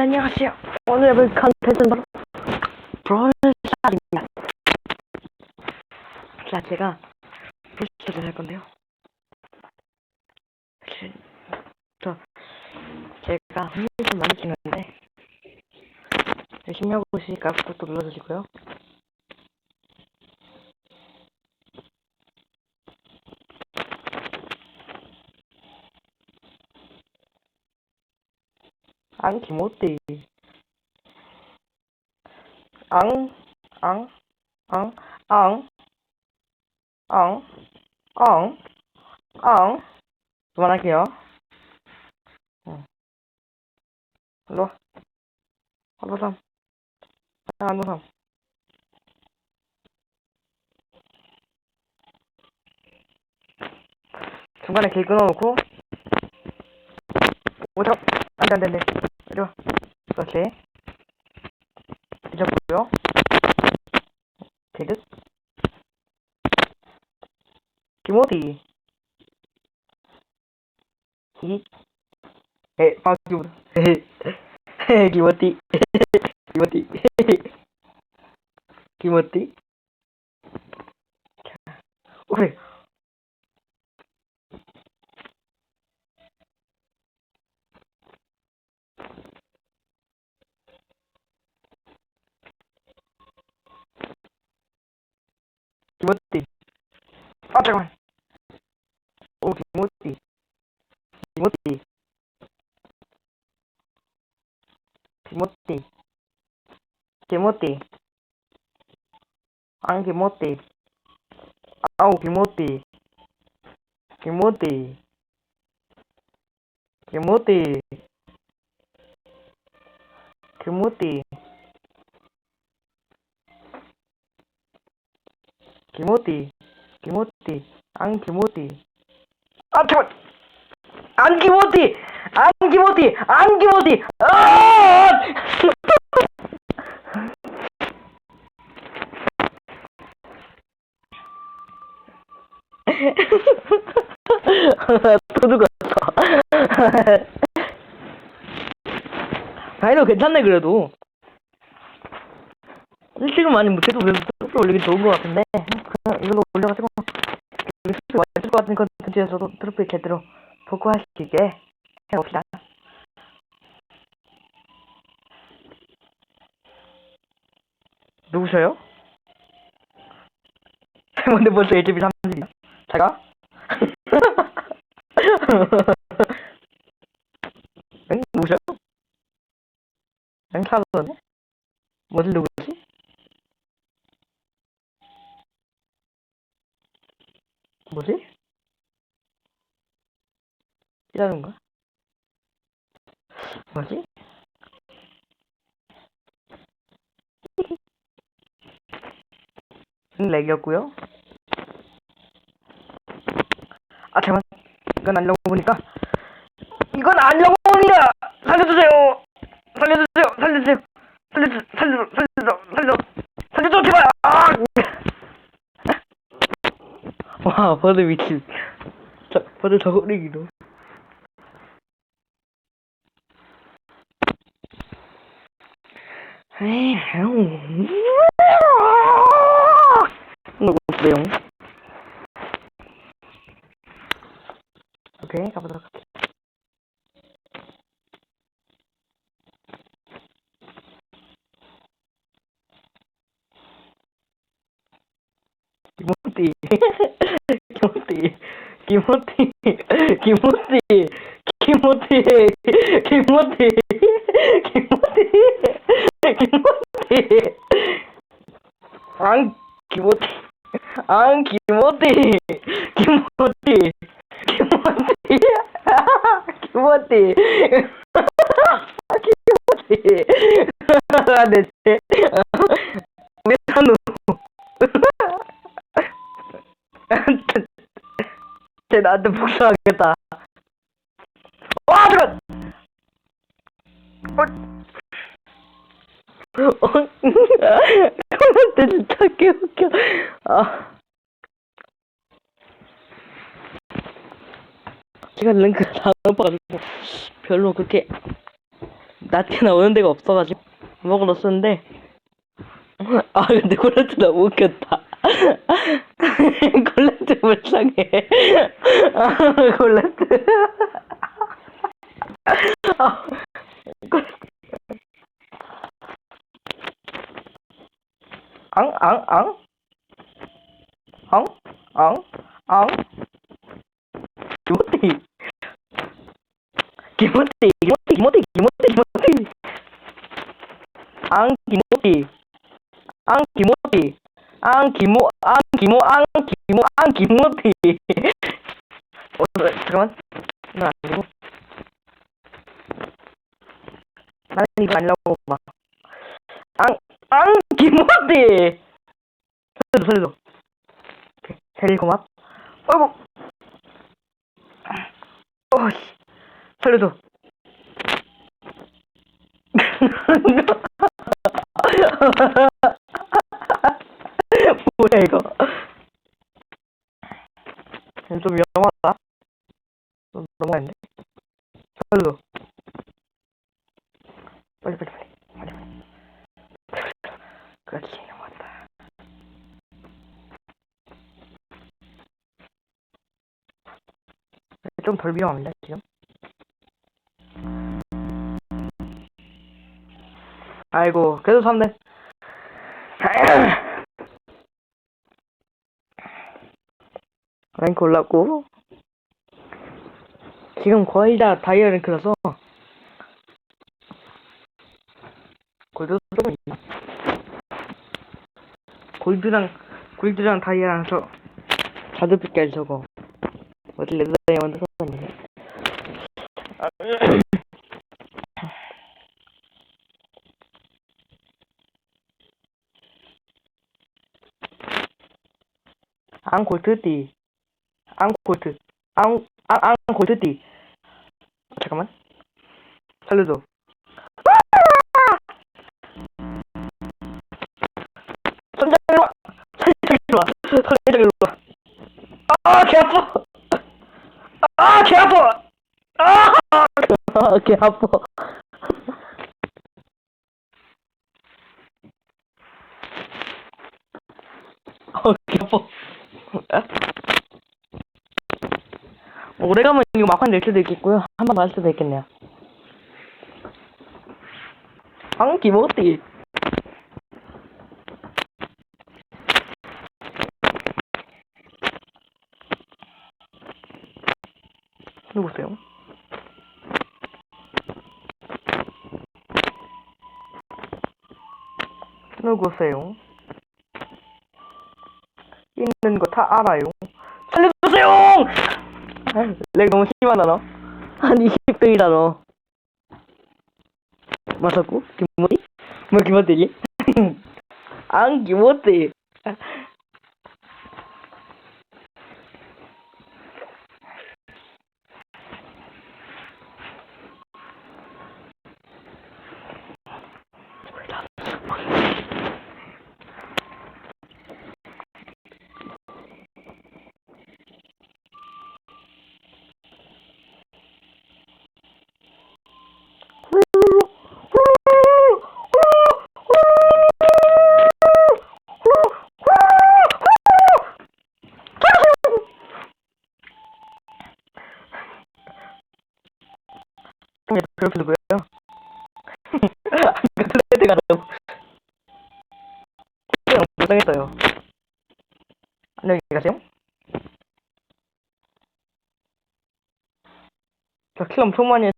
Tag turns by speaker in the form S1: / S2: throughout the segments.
S1: 안녕하세요. 오늘 해볼 컨텐츠는 바로 브롤스타입니다. 자, 제가 브롤스타를 할 건데요. 저, 제가 흥미 좀 많이 찍는데, 열심히 하고 있으니까 구독도 눌러주시고요. 앙, 기모띠. 앙, 앙, 앙, 앙, 앙, 앙, 앙. 그만할게요. 응. 일로 와. 한번삼. 한번삼. 중간에 길 끊어놓고. 오자. 안 돼, 안 돼, 안 돼. 이런 것에 잊었고요. 데드 김호디 이 에, 아, 김호 김호디. 김호디. 김호디. 자, 오케이. Timote. Oh, Timothy. Timothy. Timothy. Timothy. Ang Timothy. Oh, Timothy. Timothy. Timothy. Timothy. Timothy. 김호띠 안 김호띠. 아 잠깐! 안 김호띠! 안 김호띠! 안 김호띠! 아 또 죽었어. 다이노 괜찮네 그래도. 일찍은 많이 못해도 그래도 올리기 좋은 것 같은데 그냥 이걸로 올려가지고 왔을 것 같은 컨텐츠에서도 트로피 제대로 있게 해봅시다 누구셔요? 근데 벌써 LGB 30이야 잘가? 응? 누구셔요? 응? 사도네? 뭐지 누구지? 뭐지? 이라는가? 뭐지? 응, 렉이었고요. 아, 잠깐. 이건 안 영어보니까. 이건 안 영어보니까! 살려주세요! 살려주세요! 살려주세요! 살려줘! 살려줘! 살려줘! 살려줘! 살려줘! 제발! 아! 와, 버드 미친. 저, 버드 저거리기도. 에이, 누구 내용? 오케이, 가보도록 할게. 김호띠, 김호띠, 김호띠, 김호띠, 김호띠, 김호띠, 김호띠, 김호띠, 안 김호띠, 안 김호띠, 김호띠, 김호띠, 김호띠, 김호띠, 안 돼, 왜 산우? 쟤 나한테 복수하겠다. 와, 잠깐! 어, 어, 그런데 진짜 개웃겨. 아. 제가 랭크 다 높아가지고 별로 그렇게 나한테 나오는 데가 없어가지고 먹으러 쓰는데 아 근데 콜레트 너무 웃겼다 콜레트 불쌍해 아 콜레트 아. 앙, 앙, 앙? 앙? 앙? 앙? 기모티 기모티 기모티 기모티 기모티 기모티 앙 기모티 앙 기모티 앙 기모 앙 기모 앙 기모 앙 기모티 어 잠깐만. 이건 아니고. 나는 이거 아니라고 봐앙앙 기모티 살려줘 살려줘. 제일 고맙 어이구 어이 살려줘 뭐야 이거 이거 좀 위험하다. 좀 넘어갔는데? 살려줘 빨리 빨리 빨리. 빨리 빨리. 그렇지 넘어갔다. 좀 덜 위험합니다 지금. 아이고 그래도 3대 랭크 올랐고 지금 거의 다 다이아 랭크라서 골드 조금 있나? 골드랑 골드랑 다이아랑 저 자두빛깔 저거. 어디 레드 다이아몬드 썼는데. 앙 골드띠 앙 골드 앙, 앙, 앙 골드띠 어, 잠깐만. 살려줘. 선장 일로와. 선장 일로와. 선장 일로와. 아개 아파. 아개 아파. 아개 아파. 아개 아파 오래 가면 이거 막판 낼 수도 있겠고요. 한번더할 수도 있겠네요. 앙, 기모띠. 누구세요? 누구세요? 있는 거 다 알아요. 살려주세요! 렉 너무 심하다 너. 한 20등이다 너. 맞았고? 김모띠? 뭐 김모띠지? 안 김모띠. 아까 트레이드 가라고. 고생했어요. 안녕히 가세요. 저킬 엄청 많이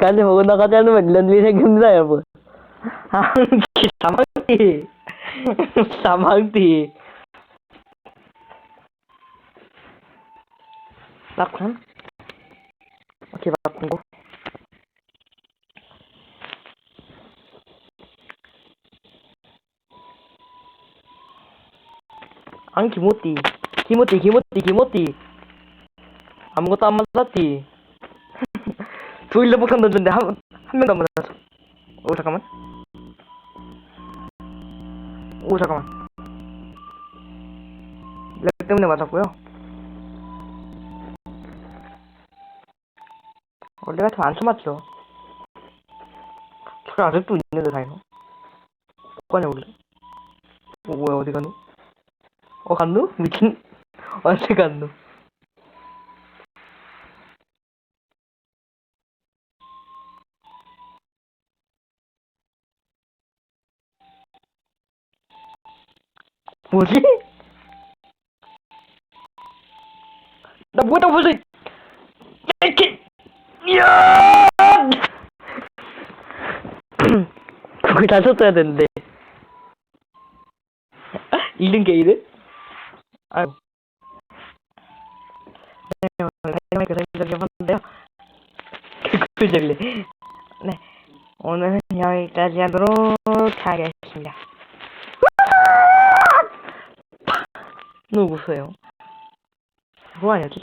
S1: 개까지 먹고 나가지 않으면 이런 일이 생깁니다 여러분 두 일로 폭탄 던졌는데 한, 한 명도 안 맞았어. 오 잠깐만. 오 잠깐만. 렉 때문에 맞았고요. 원래 같으면 안 쳐맞죠. 저게 아직도 있는데 다이노 어가냐 원래. 어 뭐야 어디 갔노? 어 갔노? 미친. 언제 갔노 뭐지? 나 뭐다 벌써. 이렇게. 야! 그걸 다 썼어야 되는데. 잃은 게 이래? 아유. 네 오늘 다이나마이크 설정 해봤는데요 개꿀잼이네 네. 오늘은 여기까지 하도록 하겠습니다 누구세요? 뭐 하냐 진짜